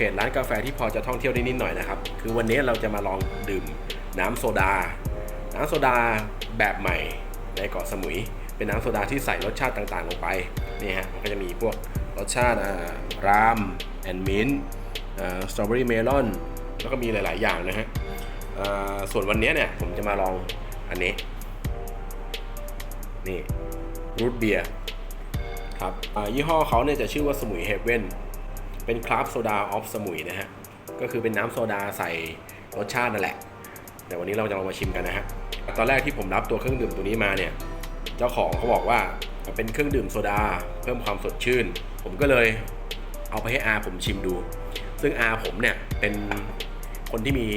เกตร้านกาแฟที่พอจะท่องเที่ยวได้นิดหน่อยนะครับ คือวันนี้เราจะมาลองดื่มน้ำโซดา น้ำโซดาแบบใหม่ในเกาะสมุย เป็นน้ำโซดาที่ใส่รสชาติต่างๆ ลงไปนี่ฮะมันก็จะมีพวกรสชาติอ่ารามแอนด์มินต์สตรอเบอรี่เมลอนแล้วก็มีหลาย ๆ อย่างนะฮะอ่าส่วนวันนี้เนี่ยผมจะมาลองอันนี้ นี่รูทเบียร์ครับอ่ายี่ห้อเขาเนี่ยจะชื่อว่าสมุยเฮเว่น เป็นคราฟโซดาออฟสมุยนะฮะ ก็คือเป็นน้ำโซดาใส่รสชาตินั่นแหละ แต่วันนี้เราจะลองมาชิมกันนะฮะ ตอนแรกที่ผมรับตัวเครื่องดื่มตัวนี้มาเนี่ย เจ้าของเขาบอกว่าเป็นเครื่องดื่มโซดาเพิ่มความสดชื่น ผมก็เลยเอาไปให้อาผมชิมดู ซึ่งอาผมเนี่ยเป็นคนที่มี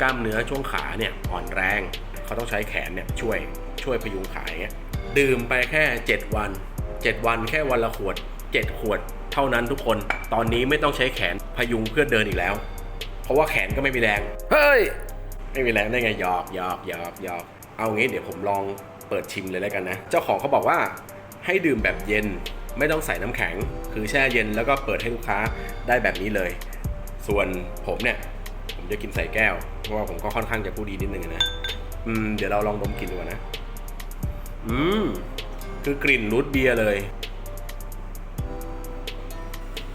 กล้ามเนื้อช่วงขาเนี่ยอ่อนแรง เขาต้องใช้แขนเนี่ยช่วยช่วยพยุงขาอย่างเงี้ย ดื่มไปแค่ 7 วัน 7 วันแค่วันละขวด 7 ขวด เท่านั้นทุกคน ตอนนี้ไม่ต้องใช้แขนพยุงเพื่อเดินอีกแล้ว เพราะว่าแขนก็ไม่มีแรง เฮ้ย ไม่มีแรงได้ไงหยอกหยอกหยอกหยอกเอางี้เดี๋ยวผมลองเปิดชิมเลยแล้วกันนะ เจ้าของเขาบอกว่าให้ดื่มแบบเย็นไม่ต้องใส่น้ำแข็ง คือแช่เย็นแล้วก็เปิดให้ลูกค้าได้แบบนี้เลย ส่วนผมเนี่ย ผมจะกินใส่แก้ว เพราะว่าผมก็ค่อนข้างจะพูดดีนิดนึงนะ อืม เดี๋ยวเราลองดมกลิ่นดูก่อนนะ อืม คือกลิ่นรูทเบียร์เลย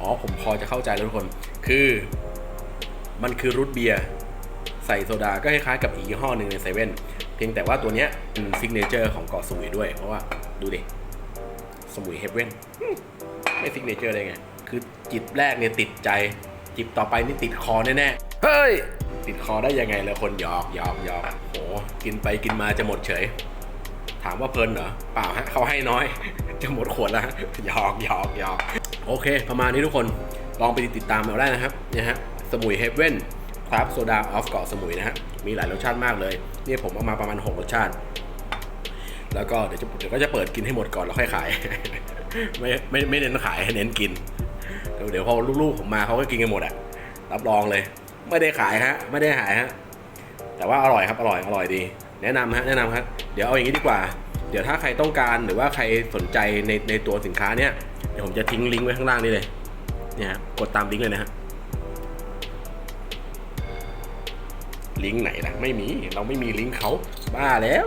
อ๋อผมพอจะเข้าใจแล้วทุกคน คือ มันคือรูทเบียร์ใส่โซดาก็คล้ายๆกับอีกยี่ห้อหนึ่งในเซเว่นเพียงแต่ว่าตัวเนี้ยเป็นซิกเนเจอร์ของเกาะสมุยด้วย เพราะว่าดูดิ สมุยเฮเว่นไม่ซิกเนเจอร์ได้ไง คือจิบแรกเนี่ยติดใจ จิบต่อไปนี่ติดคอแน่ๆ เฮ้ย ติดคอได้ยังไงเลยคนหยอกหยอกหยอกโหกินไปกินมาจะหมดเฉย ถามว่าเพลินเหรอ เปล่าฮะเขาให้น้อย จะหมดขวดแล้วฮะหยอกหยอกหยอก โอเค ประมาณนี้ทุกคนลองไปติดตามเอาได้นะครับเนี่ยฮะสมุยเฮเว่นคราฟโซดาออฟเกาะสมุยนะฮะมีหลายรสชาติมากเลยนี่ผมเอามาประมาณ 6 รสชาติ แล้วก็เดี๋ยวจะเดี๋ยวก็จะเปิดกินให้หมดก่อนแล้วค่อยขาย ไม่ไม่ไม่เน้นขายเน้นกิน เดี๋ยวพอลูกๆผมมาเขาก็กินกันหมดอะรับรองเลย ไม่ได้ขายฮะ ไม่ได้ขายฮะแต่ว่าอร่อยครับอร่อยอร่อยดี แนะนำฮะแนะนำครับเดี๋ยวเอาอย่างนี้ดีกว่า เดี๋ยวถ้าใครต้องการหรือว่าใครสนใจในในตัวสินค้าเนี้ย ดี๋ยวผมจะทิ้งลิงก์ไว้ข้างล่างนี่เลย เนี่ยกดตามลิงก์เลยนะฮะ ลิงก์ไหนล่ะ ไม่มี เราไม่มีลิงก์เขา บ้าแล้ว